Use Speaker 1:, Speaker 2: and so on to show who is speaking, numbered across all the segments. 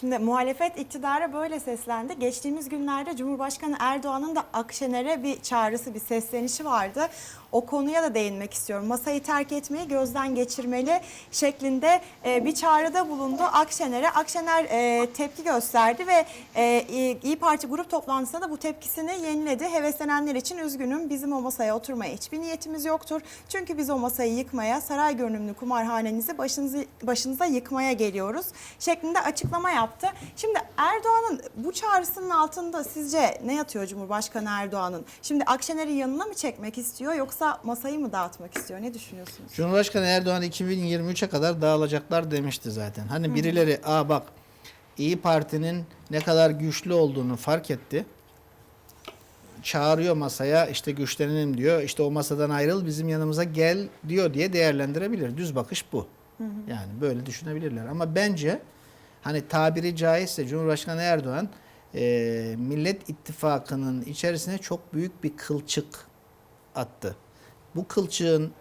Speaker 1: Şimdi muhalefet iktidara böyle seslendi. Geçtiğimiz günlerde Cumhurbaşkanı Erdoğan'ın da Akşener'e bir çağrısı, bir seslenişi vardı. O konuya da değinmek istiyorum. Masayı terk etmeyi gözden geçirmeli şeklinde e, bir çağrıda bulundu Akşener'e. Akşener e, tepki gösterdi ve e, İyi Parti grup toplantısında da bu tepkisini yeniledi. Heveslenenler için üzgünüm. Bizim o masaya oturmaya hiçbir niyetimiz yoktur. Çünkü biz o masayı yıkmaya, saray görünümlü kumarhanenizi başınızı, başınıza yıkmaya geliyoruz şeklinde açıklama yaptı. Şimdi Erdoğan'ın bu çağrısının altında sizce ne yatıyor Cumhurbaşkanı Erdoğan'ın? Şimdi Akşener'i yanına mı çekmek istiyor yoksa masayı mı dağıtmak istiyor? Ne düşünüyorsunuz?
Speaker 2: Cumhurbaşkanı Erdoğan 2023'e kadar dağılacaklar demişti zaten. Hani birileri aa bak İyi Parti'nin ne kadar güçlü olduğunu fark etti. Çağırıyor masaya işte güçlenelim diyor. İşte o masadan ayrıl bizim yanımıza gel diyor diye değerlendirebilir. Düz bakış bu. Yani böyle düşünebilirler. Ama bence hani tabiri caizse Cumhurbaşkanı Erdoğan e, Millet İttifakı'nın içerisine çok büyük bir kılçık attı. Bu kılçığın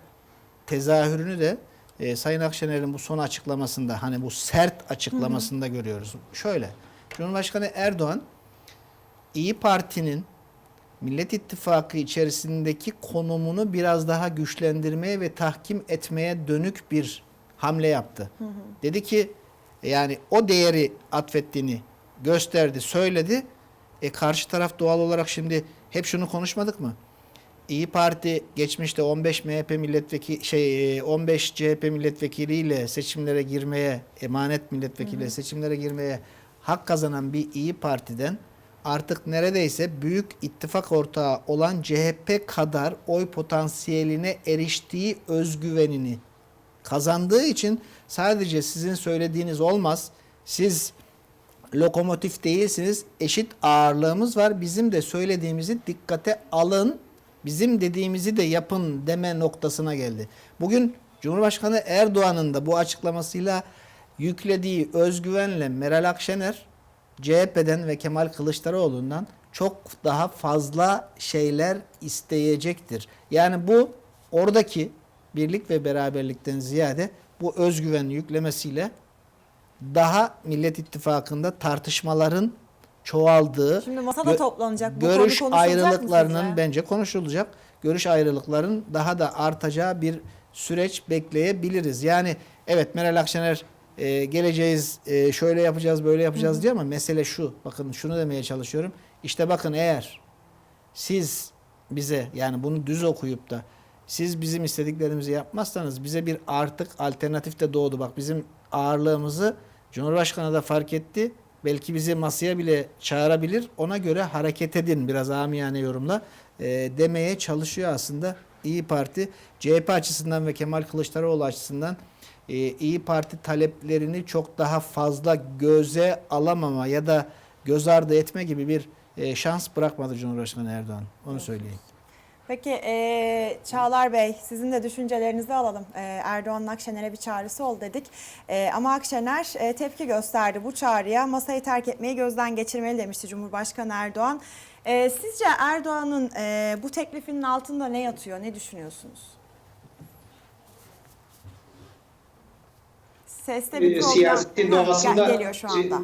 Speaker 2: tezahürünü de e, Sayın Akşener'in bu son açıklamasında hani bu sert açıklamasında görüyoruz. Şöyle Cumhurbaşkanı Erdoğan İyi Parti'nin Millet İttifakı içerisindeki konumunu biraz daha güçlendirmeye ve tahkim etmeye dönük bir hamle yaptı. Dedi ki yani o değeri atfettiğini gösterdi, söyledi. E karşı taraf doğal olarak şimdi hep şunu konuşmadık mı? İyi Parti geçmişte 15 MHP milletvekili şey e, 15 CHP milletvekiliyle seçimlere girmeye emanet milletvekiliyle seçimlere girmeye hak kazanan bir İyi Parti'den artık neredeyse büyük ittifak ortağı olan CHP kadar oy potansiyeline eriştiği özgüvenini kazandığı için sadece sizin söylediğiniz olmaz. Siz lokomotif değilsiniz. Eşit ağırlığımız var. Bizim de söylediğimizi dikkate alın. Bizim dediğimizi de yapın deme noktasına geldi. Bugün Cumhurbaşkanı Erdoğan'ın da bu açıklamasıyla yüklediği özgüvenle Meral Akşener CHP'den ve Kemal Kılıçdaroğlu'ndan çok daha fazla şeyler isteyecektir. Yani bu oradaki birlik ve beraberlikten ziyade bu özgüven yüklemesiyle daha Millet İttifakı'nda tartışmaların çoğaldığı
Speaker 1: Şimdi masada
Speaker 2: gö-
Speaker 1: toplanacak. Bu konu
Speaker 2: görüş
Speaker 1: mı
Speaker 2: ayrılıklarının bence konuşulacak. Görüş ayrılıkların daha da artacağı bir süreç bekleyebiliriz. Yani evet Meral Akşener e, geleceğiz e, şöyle yapacağız böyle yapacağız diyor ama mesele şu. Bakın şunu demeye çalışıyorum. İşte bakın eğer siz bize yani bunu düz okuyup da siz bizim istediklerimizi yapmazsanız bize bir artık alternatif de doğdu. Bak bizim ağırlığımızı Cumhurbaşkanı da fark etti. Belki bizi masaya bile çağırabilir. Ona göre hareket edin biraz amiyane yorumla e, demeye çalışıyor aslında İyi Parti. CHP açısından ve Kemal Kılıçdaroğlu açısından e, İyi Parti taleplerini çok daha fazla göze alamama ya da göz ardı etme gibi bir e, şans bırakmadı Cumhurbaşkanı Erdoğan. Onu söyleyeyim.
Speaker 1: Peki e, Çağlar Bey sizin de düşüncelerinizi alalım. E, Erdoğan'ın Akşener'e bir çağrısı ol dedik. E, ama Akşener e, tepki gösterdi bu çağrıya. Masayı terk etmeyi gözden geçirmeli demişti Cumhurbaşkanı Erdoğan. E, sizce Erdoğan'ın e, bu teklifinin altında ne yatıyor? Ne düşünüyorsunuz? Seste bir
Speaker 3: Ee,
Speaker 1: problem
Speaker 3: siyasetin
Speaker 1: Ha,
Speaker 3: doğasında-
Speaker 1: gel- geliyor şu anda.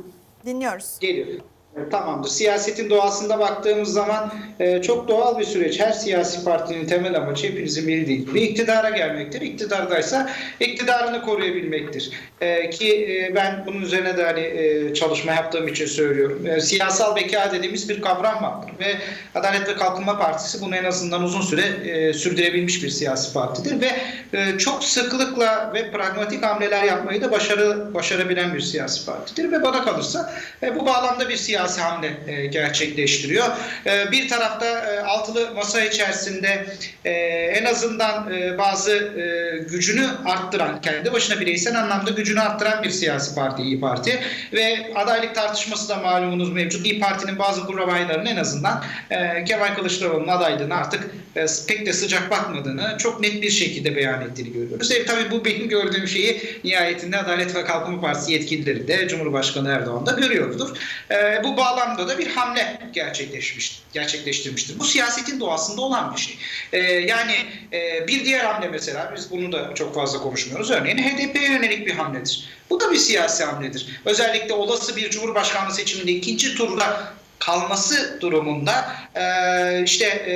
Speaker 1: Dinliyoruz.
Speaker 3: Geliyor. E, Tamamdır. Siyasetin doğasında baktığımız zaman e, çok doğal bir süreç. Her siyasi partinin temel amacı hepinizin bildiği gibi iktidara gelmektir. İktidardaysa iktidarını koruyabilmektir. E, ki e, ben bunun üzerine de hani e, çalışma yaptığım için söylüyorum. E, siyasal beka dediğimiz bir kavram vardır ve Adalet ve Kalkınma Partisi bunu en azından uzun süre e, sürdürebilmiş bir siyasi partidir ve e, çok sıklıkla ve pragmatik hamleler yapmayı da başarı başarabilen bir siyasi partidir ve bana kalırsa e, bu bağlamda bir siyasi hamle e, gerçekleştiriyor. E, bir tarafta e, altılı masa içerisinde e, en azından e, bazı e, gücünü arttıran, kendi başına bireysel anlamda gücünü arttıran bir siyasi parti İyi Parti ve adaylık tartışması da malumunuz mevcut. İyi Parti'nin bazı kurmaylarının en azından e, Kemal Kılıçdaroğlu'nun adaylığını artık e, pek de sıcak bakmadığını çok net bir şekilde beyan ettiğini görüyoruz. E, tabii bu benim gördüğüm şeyi nihayetinde Adalet ve Kalkınma Partisi yetkilileri de Cumhurbaşkanı Erdoğan da görüyordur. E, bu bu bağlamda da bir hamle gerçekleşmiş, gerçekleştirmiştir. Bu siyasetin doğasında olan bir şey. E, yani e, bir diğer hamle mesela, biz bunu da çok fazla konuşmuyoruz. Örneğin HDP'ye yönelik bir hamledir. Bu da bir siyasi hamledir. Özellikle olası bir Cumhurbaşkanlığı seçiminde ikinci turda kalması durumunda e, işte e,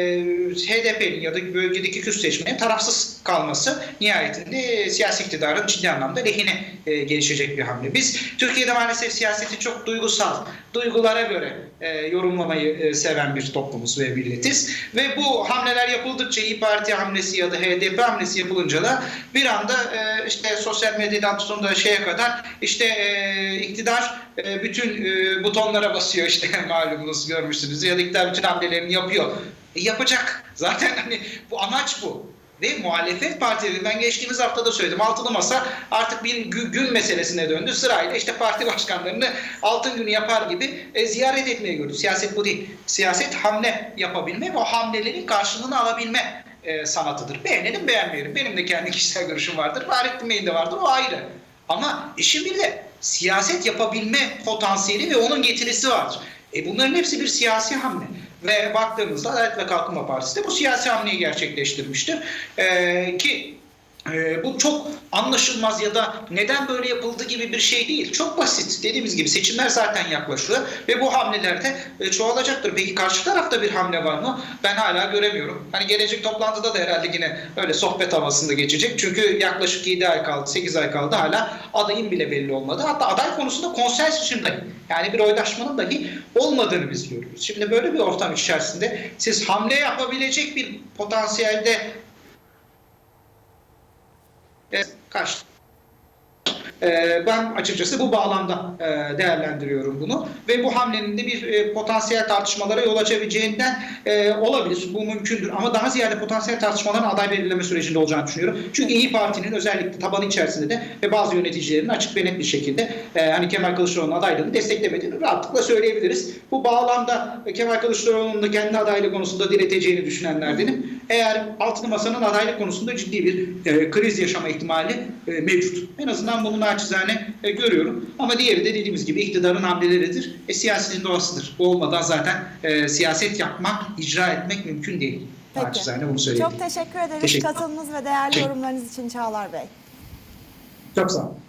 Speaker 3: HDP'nin ya da bölgedeki Kürt seçmenin tarafsız kalması nihayetinde siyasi iktidarın ciddi anlamda lehine e, gelişecek bir hamle. Biz Türkiye'de maalesef siyaseti çok duygusal, duygulara göre e, yorumlamayı e, seven bir toplumuz ve milletiz. Ve bu hamleler yapıldıkça İYİ Parti hamlesi ya da HDP hamlesi yapılınca da bir anda e, işte sosyal medyadan tutun da şeye kadar işte e, iktidar e, bütün e, butonlara basıyor işte malumunuz görmüşsünüz ya da iktidar bütün hamlelerini yapıyor. E, yapacak. Zaten hani bu amaç bu. Ve muhalefet partileri ben geçtiğimiz hafta da söyledim. Altılı masa artık bir gü- gün meselesine döndü. Sırayla işte parti başkanlarını altın günü yapar gibi e, ziyaret etmeye gördü. Siyaset bu değil. Siyaset hamle yapabilme ve o hamlelerin karşılığını alabilme e, sanatıdır. Beğenelim beğenmeyelim. Benim de kendi kişisel görüşüm vardır. Fahrettin Bey'in de vardır. O ayrı. Ama işin bir de siyaset yapabilme potansiyeli ve onun getirisi vardır. E bunların hepsi bir siyasi hamle. Ve baktığımızda Adalet ve Kalkınma Partisi de bu siyasi hamleyi gerçekleştirmiştir. E, ki e, bu çok anlaşılmaz ya da neden böyle yapıldı gibi bir şey değil. Çok basit. Dediğimiz gibi seçimler zaten yaklaşıyor ve bu hamleler de e, çoğalacaktır. Peki karşı tarafta bir hamle var mı? Ben hala göremiyorum. Hani gelecek toplantıda da herhalde yine öyle sohbet havasında geçecek. Çünkü yaklaşık 7 ay kaldı, 8 ay kaldı. Hala adayın bile belli olmadı. Hatta aday konusunda konsensüsün dahi yani bir oylaşmanın dahi olmadığını biz görüyoruz. Şimdi böyle bir ortam içerisinde siz hamle yapabilecek bir potansiyelde e, kaç? E, ben açıkçası bu bağlamda e, değerlendiriyorum bunu ve bu hamlenin de bir e, potansiyel tartışmalara yol açabileceğinden e, olabilir. Bu mümkündür ama daha ziyade potansiyel tartışmaların aday belirleme sürecinde olacağını düşünüyorum. Çünkü İyi Parti'nin özellikle tabanı içerisinde de ve bazı yöneticilerin açık ve net bir şekilde e, hani Kemal Kılıçdaroğlu'nun adaylığını desteklemediğini rahatlıkla söyleyebiliriz. Bu bağlamda Kemal Kılıçdaroğlu'nun da kendi adaylığı konusunda direteceğini düşünenlerdenim. Eğer Altılı Masa'nın adaylık konusunda ciddi bir e, kriz yaşama ihtimali e, mevcut. En azından bunu naçizane e, görüyorum. Ama diğeri de dediğimiz gibi iktidarın hamleleridir. E, siyasetin doğasıdır. Bu olmadan zaten e, siyaset yapmak, icra etmek mümkün değil.
Speaker 1: Peki.
Speaker 3: Naçizane bunu söyleyeyim.
Speaker 1: Çok teşekkür ederiz
Speaker 3: Teşekkür-
Speaker 1: katılımınız ve değerli yorumlarınız için Çağlar Bey.
Speaker 3: Çok sağ olun.